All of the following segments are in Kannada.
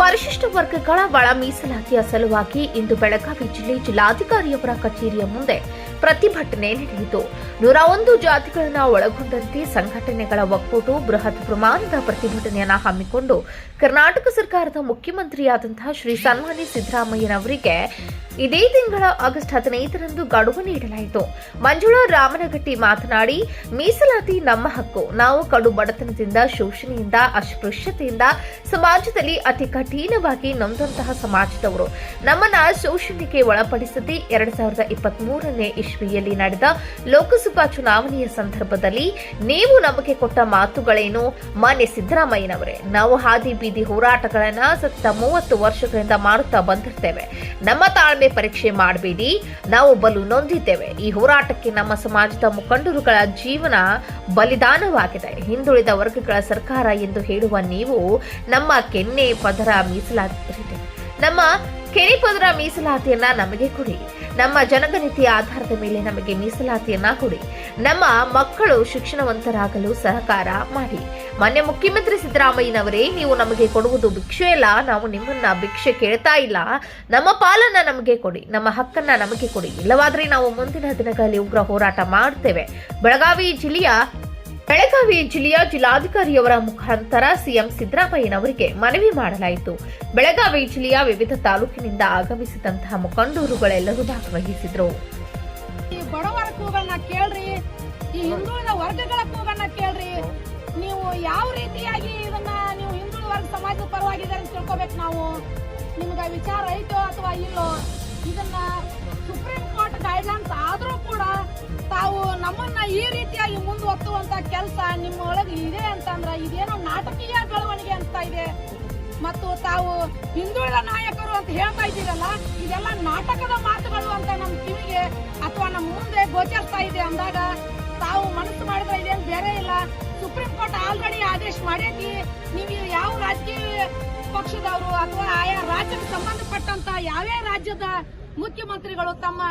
ಪರಿಶಿಷ್ಟ ವರ್ಗಗಳ ಒಳ ಮೀಸಲಾತಿಯ ಸಲುವಾಗಿ ಇಂದು ಬೆಳಗಾವಿ ಜಿಲ್ಲೆ ಜಿಲ್ಲಾಧಿಕಾರಿಯವರ ಕಚೇರಿಯ ಮುಂದೆ ಪ್ರತಿಭಟನೆ ನಡೆಯಿತು. ನೂರ ಒಂದು ಜಾತಿಗಳನ್ನು ಒಳಗೊಂಡಂತೆ ಸಂಘಟನೆಗಳ ಒಕ್ಕೂಟ ಬೃಹತ್ ಪ್ರಮಾಣದ ಪ್ರತಿಭಟನೆಯನ್ನು ಹಮ್ಮಿಕೊಂಡು ಕರ್ನಾಟಕ ಸರ್ಕಾರದ ಮುಖ್ಯಮಂತ್ರಿಯಾದಂತಹ ಶ್ರೀ ಸನ್ಮಾನಿ ಸಿದ್ದರಾಮಯ್ಯನವರಿಗೆ ಇದೇ ತಿಂಗಳ ಆಗಸ್ಟ್ ಹದಿನೈದರಂದು ಗಡುವು ನೀಡಲಾಯಿತು. ಮಂಜುಳಾ ರಾಮನಗಟ್ಟಿ ಮಾತನಾಡಿ, ಮೀಸಲಾತಿ ನಮ್ಮ ಹಕ್ಕು. ನಾವು ಕಡು ಬಡತನದಿಂದ, ಶೋಷಣೆಯಿಂದ, ಅಸ್ಪೃಶ್ಯತೆಯಿಂದ ಸಮಾಜದಲ್ಲಿ ಅತಿ ಕಠಿಣವಾಗಿ ನೊಂದಂತಹ ಸಮಾಜದವರು. ನಮ್ಮನ್ನ ಶೋಷಣೆಗೆ ಒಳಪಡಿಸದೆ ಎರಡ್ ಸಾವಿರದ ಇಪ್ಪತ್ತ್ ಮೂರನೇ ಇಸ್ವಿಯಲ್ಲಿ ನಡೆದ ಲೋಕಸಭಾ ಚುನಾವಣೆಯ ಸಂದರ್ಭದಲ್ಲಿ ನೀವು ನಮಗೆ ಕೊಟ್ಟ ಮಾತುಗಳೇನು? ಮಾನ್ಯ ಸಿದ್ದರಾಮಯ್ಯನವರೇ, ನಾವು ಹಾದಿ ಬೀದಿ ಹೋರಾಟಗಳನ್ನ ಸತತ ಮೂವತ್ತು ವರ್ಷಗಳಿಂದ ಮಾಡುತ್ತಾ ಬಂದಿರ್ತೇವೆ. ನಮ್ಮ ತಾಳ್ಮೆ ಪರೀಕ್ಷೆ ಮಾಡಬೇಡಿ. ನಾವು ಬಲು ನೊಂದಿದ್ದೇವೆ. ಈ ಹೋರಾಟಕ್ಕೆ ನಮ್ಮ ಸಮಾಜದ ಮುಖಂಡರುಗಳ ಜೀವನ ಬಲಿದಾನವಾಗಿದೆ. ಹಿಂದುಳಿದ ವರ್ಗಗಳ ಸರ್ಕಾರ ಎಂದು ಹೇಳುವ ನೀವು ನಮ್ಮ ಕೆನ್ನೆ ಪದರ ಮೀಸಲಾತಿ ನಮ್ಮ ಕೆನೆ ಪದರ ಮೀಸಲಾತಿಯನ್ನ ನಮಗೆ ಕೊಡಿ. ನಮ್ಮ ಜನಗಣತಿಯ ಆಧಾರದ ಮೇಲೆ ನಮಗೆ ಮೀಸಲಾತಿಯನ್ನ ಕೊಡಿ. ನಮ್ಮ ಮಕ್ಕಳು ಶಿಕ್ಷಣವಂತರಾಗಲು ಸಹಕಾರ ಮಾಡಿ. ಮಾನ್ಯ ಮುಖ್ಯಮಂತ್ರಿ ಸಿದ್ದರಾಮಯ್ಯನವರೇ, ನೀವು ನಮಗೆ ಕೊಡುವುದು ಭಿಕ್ಷೆ ಇಲ್ಲ ನಾವು ನಿಮ್ಮನ್ನ ಭಿಕ್ಷೆ ಕೇಳ್ತಾ ಇಲ್ಲ. ನಮ್ಮ ಪಾಲನ್ನ ನಮಗೆ ಕೊಡಿ, ನಮ್ಮ ಹಕ್ಕನ್ನ ನಮಗೆ ಕೊಡಿ. ಇಲ್ಲವಾದ್ರೆ ನಾವು ಮುಂದಿನ ದಿನಗಳಲ್ಲಿ ಉಗ್ರ ಹೋರಾಟ ಮಾಡುತ್ತೇವೆ ಬೆಳಗಾವಿ ಜಿಲ್ಲೆಯ ಬೆಳಗಾವಿ ಜಿಲ್ಲೆಯ ಜಿಲ್ಲಾಧಿಕಾರಿಯವರ ಮುಖಾಂತರ ಸಿಎಂ ಸಿದ್ದರಾಮಯ್ಯನವರಿಗೆ ಮನವಿ ಮಾಡಲಾಯಿತು. ಬೆಳಗಾವಿ ಜಿಲ್ಲೆಯ ವಿವಿಧ ತಾಲೂಕಿನಿಂದ ಆಗಮಿಸಿದಂತಹ ಮುಖಂಡೂರುಗಳೆಲ್ಲರೂ ಭಾಗವಹಿಸಿದ್ರು. ಈ ಬಡವರ ಕೂಗನ್ನ ಕೇಳ್ರಿ, ಈ ಹಿಂದುಳಿದ ವರ್ಗಗಳ ಕೂಗನ್ನ ಕೇಳ್ರಿ. ನೀವು ಯಾವ ರೀತಿಯಾಗಿ ಇದನ್ನ ನೀವು ಹಿಂದುಳಿದ ವರ್ಗ ಸಮಾಜದ ಪರವಾಗಿದೆ ಅಂತ ತಿಳ್ಕೊಬೇಕು ನಾವು. ನಿಮ್ಗೆ ವಿಚಾರ ಐತೋ ಅಥವಾ ಇಲ್ಲೋ, ಇದನ್ನ ಸುಪ್ರೀಂ ಕೋರ್ಟ್ ಗೈಡ್ಲೈನ್ಸ್ ಆದ್ರೂ ಕೂಡ ಈ ರೀತಿಯಾಗಿ ಮುಂದುವತ್ತುವಂತ ಕೆಲಸ ನಿಮ್ಮ ಒಳಗೆ ಇದೆ ಅಂತಂದ್ರ ಇದೇನೋ ನಾಟಕೀಯ ಬೆಳವಣಿಗೆ ಅಂತ ಇದೆ. ಮತ್ತು ತಾವು ಹಿಂದುಳಿದ ನಾಯಕರು ಅಂತ ಹೇಳ್ತಾ ಇದ್ದೀರಲ್ಲ, ಇದೆಲ್ಲ ನಾಟಕದ ಮಾತುಗಳು ಅಂತ ನಮ್ಮ ಕಿವಿಗೆ ಅಥವಾ ನಮ್ಮ ಮುಂದೆ ಗೋಚರಿಸ್ತಾ ಇದೆ ಅಂದಾಗ ತಾವು ಮನಸ್ಸು ಮಾಡಿದ್ರೆ ಇದೇನು ಬೇರೆ ಇಲ್ಲ. ಸುಪ್ರೀಂ ಕೋರ್ಟ್ ಆಲ್ರೆಡಿ ಆದೇಶ ಮಾಡೈತಿ ನೀವು ಯಾವ ರಾಜಕೀಯ ಪಕ್ಷದವರು ಅಥವಾ ಆಯಾ ರಾಜ್ಯಕ್ಕೆ ಸಂಬಂಧಪಟ್ಟಂತ ಯಾವ್ಯಾವ ರಾಜ್ಯದ ಮುಖ್ಯಮಂತ್ರಿಗಳು ತಮ್ಮ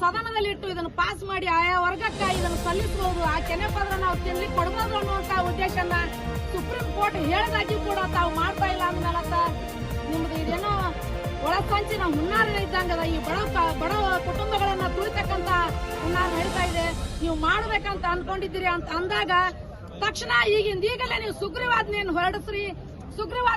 ಸದನದಲ್ಲಿಟ್ಟು ಇದನ್ನು ಪಾಸ್ ಮಾಡಿ ಆಯಾ ವರ್ಗಕ್ಕೆ ಇದನ್ನು ಸಲ್ಲಿಸಬಹುದು ಆ ಕೆನೆ ಪದ್ರ ನಾವು ತಿನ್ಲಿಕ್ಕೆ ಕೊಡಬಹುದು ಅನ್ನುವಂತ ಉದ್ದೇಶನ ಸುಪ್ರೀಂ ಕೋರ್ಟ್ ಹೇಳದಾಗಿ ಕೂಡ ತಾವು ಮಾಡ್ತಾ ಇಲ್ಲ ಅಂದ್ಮೇಲತ್ತ ನಿಮ್ದು ಇದೇನೋ ಒಳಸಂಚಿನ ಹುನ್ನಾರ ಇದ್ದಂಗದ ಈ ಬಡ ಬಡ ಕುಟುಂಬಗಳನ್ನ ತುಳಿತಕ್ಕಂತ ಹುನ್ನಾರ ಹೇಳ್ತಾ ಇದೆ. ನೀವು ಮಾಡ್ಬೇಕಂತ ಅನ್ಕೊಂಡಿದ್ದೀರಿ ಅಂತ ಅಂದಾಗ ತಕ್ಷಣ ಈಗಿಂದ ಈಗಲೇ ನೀವು ಸುಗ್ರೀವಾಜ್ಞೆಯನ್ನು ಹೊರಡಿಸ್ರಿ. ಸುಗ್ರೀವಾಜ್ಞೆ